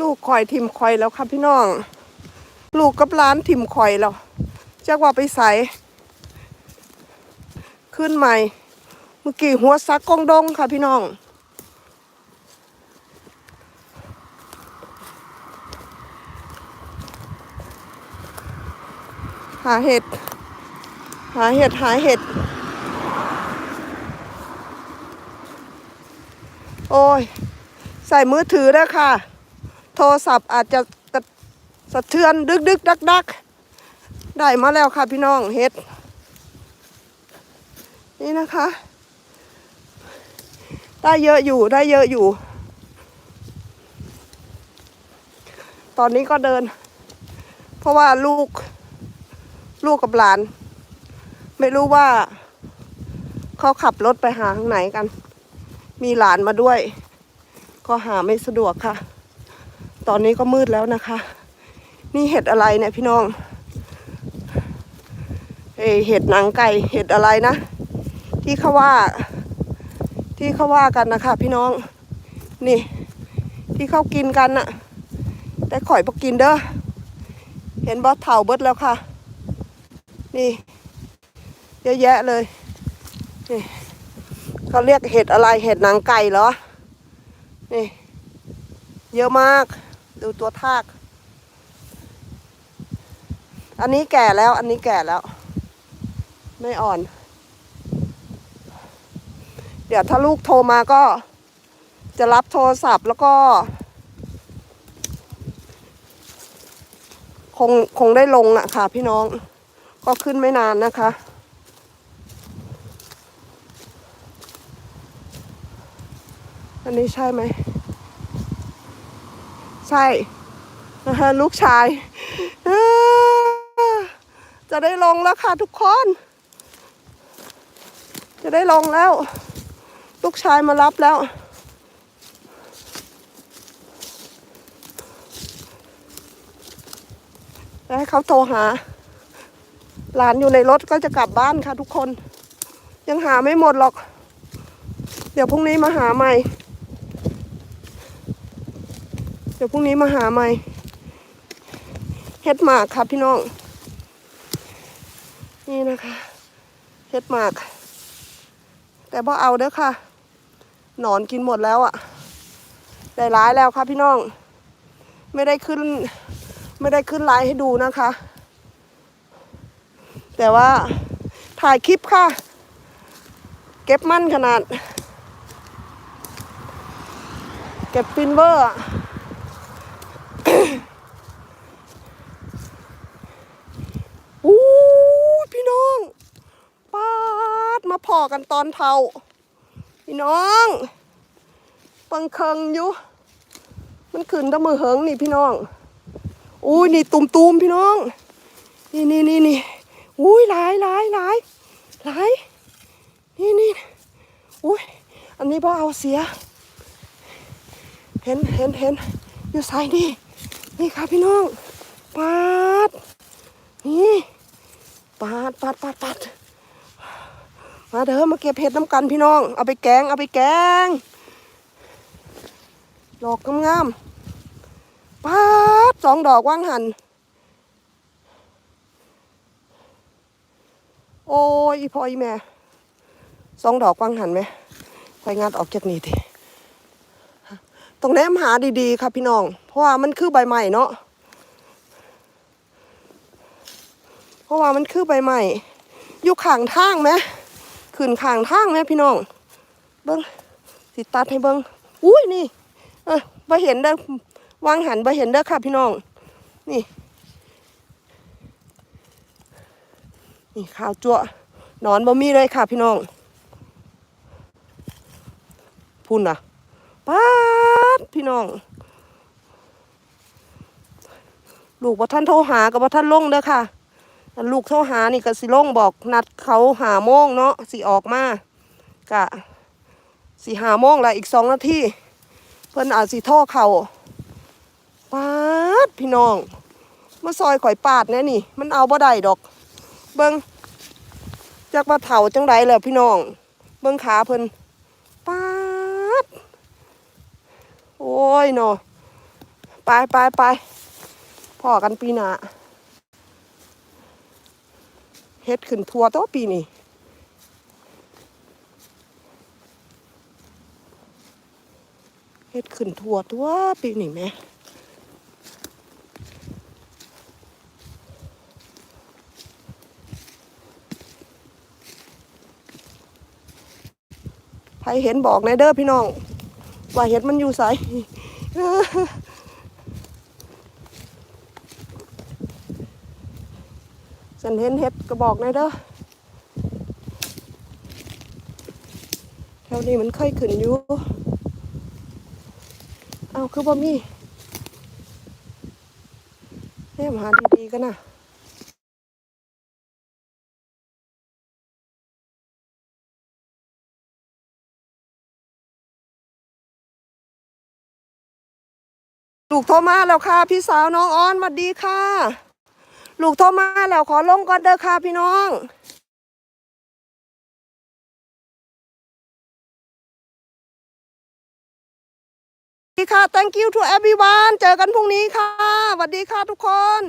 ลูกคอยทิมคอยแล้วครับพี่น้อง ลูกกับร้านทิมคอยแล้วจักว่าไปใส่ขึ้นใหม่ เมื่อกี้หัวซักกองดงค่ะพี่น้อง หาเห็ด หาเห็ด หาเห็ด โอ้ย ใส่มือถือแล้วค่ะ โทรศัพท์อาจจะสะเทือนดึกดึกดักดักได้มาแล้วค่ะพี่น้องเห็ด นี่นะคะ ได้เยอะอยู่ได้เยอะอยู่ ตอนนี้ก็เดิน เพราะว่าลูก ลูกกับหลาน ไม่รู้ว่า เขาขับรถไปหาทางไหนกัน มีหลานมาด้วย ก็หาไม่สะดวกค่ะ ตอนนี้ก็มืดแล้วนะคะ นี่เห็ดอะไรเนี่ยพี่น้อง เอเห็ดหนังไก่ เห็ดอะไรนะ ที่เขาว่า ที่เขาว่ากันนะคะ พี่น้อง นี่ ที่เขากินกันน่ะ แต่ข่อยบกินเด้อ เห็นบอสเถาเบิดแล้วค่ะ นี่ เยอะแยะเลย นี่เขาเรียกเห็ดอะไร เห็ดหนังไก่เหรอ นี่เยอะมาก ดูตัวทาก อันนี้แก่แล้ว อันนี้แก่แล้ว ไม่อ่อน เดี๋ยวถ้าลูกโทรมาก็จะรับโทรศัพท์แล้วก็ คงคงได้ลงนะค่ะ พี่น้อง ก็ขึ้นไม่นานนะคะอันนี้ใช่ไหม ใช่ลูกชาย จะได้ลงแล้วค่ะทุกคน จะได้ลงแล้ว ลูกชายมารับแล้วแล้ว ให้เขาโทรหา หลานอยู่ในรถก็จะกลับบ้านค่ะทุกคน ยังหาไม่หมดหรอก เดี๋ยวพรุ่งนี้มาหาใหม่ เดี๋ยวพรุ่งนี้มาหาใหม่เฮ็ดหมากค่ะพี่น้อง นี่นะคะเฮ็ดหมาก แต่พอเอาเด้อค่ะ หนอนกินหมดแล้วอะ่ะได้ร้ายแล้วค่ะพี่น้อง ไม่ได้ขึ้น ไม่ได้ขึ้นไลน์ให้ดูนะคะ แต่ว่าถ่ายคลิปค่ะ เก็บมั่นขนาด เก็บฟินเวอร์อะอู้ยพี่น้องปาดมาพอ กันตอนเทาพี่น้องปังเคิงอยู่มันขึ้นตะมือเหิงนี่พี่น้องอุ้ยนี่ตุ่มตูมๆพี่น้อง นี่นี่นี่นี่อุ้ยหลายหลายหลายหลายนี่นี่อุ้ยอันนี้พ่อเอาเสีย เห็นเห็นเห็นอยู่สายนี่นี่ค่ะพี่น้องปาดนี่ปาดปาดปาดปาด มาเด้อมาเก็บเห็ดน้ำกันพี่น้อง เอาไปแกง เอาไปแกงดอกงามๆปาดสองดอกว่างหัน โอ้ยอีพ่ออีแม่สองดอกว่างหันไหมคอยงัดออกจากนี่ทีต้องแนมหาดีๆค่ะพี่น้อง เพราะว่ามันคือใบใหม่เนาะเพราะว่ามันคือใบใหม่อยู่ข้างทางไหม ขึ้นข้างทางไหมพี่น้อง เบิ้งสิตัดให้เบิ้งอุ้ยนี่ เออบ่เห็นเด้อวางหันบ่เห็นเด้อค่ะพี่น้อง นี่ นี่ข้าวจั่วนอนบ่มีเลยค่ะพี่น้องพุ่นอะป๊าดพี่น้อง ลูกว่ท่านโทรหากับว่ท่านลงเด้อค่ะ ลูกโทรหานี่ก็สิลงบอกนัดเขาหาโมงเนาะสิออกมากะสิหาโมงละอีกสองนาทีเพิ่นอาจสิโทรเขาปาดพี่น้องมาซอยข่อยปาดแน่นี่ มันเอาบ่ได้ดอก เบิงจากว่าเถาจังไดแล้วพี่น้อง เบิ้งขาเพิ่นปาดโอ้ยเนาะไปไปไปพ่อกันปีหน้า เฮ็ดขึ้นทัวตัวปีนี้เฮ็ดขึ้นทัวตัวปีนี้แหม่ใครเห็นบอกในเด้อพี่น้อง ว่าเห็ดมันอยู่ไส ฉันเห็นเห็ดก็บอกหน่อยเด้อแถวนี้มันเคยขึ้นอยู่ เอาคือบ่มีแม่มาหาดีๆกันนะลูกโทรมาแล้วค่ะ พี่สาวน้องออนสวัสดีค่ะ ลูกโทรมาแล้วขอลงก่อนเด้อค่ะพี่น้องสวัสดีค่ะ thank you to everyone เจอกันพรุ่งนี้ค่ะสวัสดีค่ะทุกคน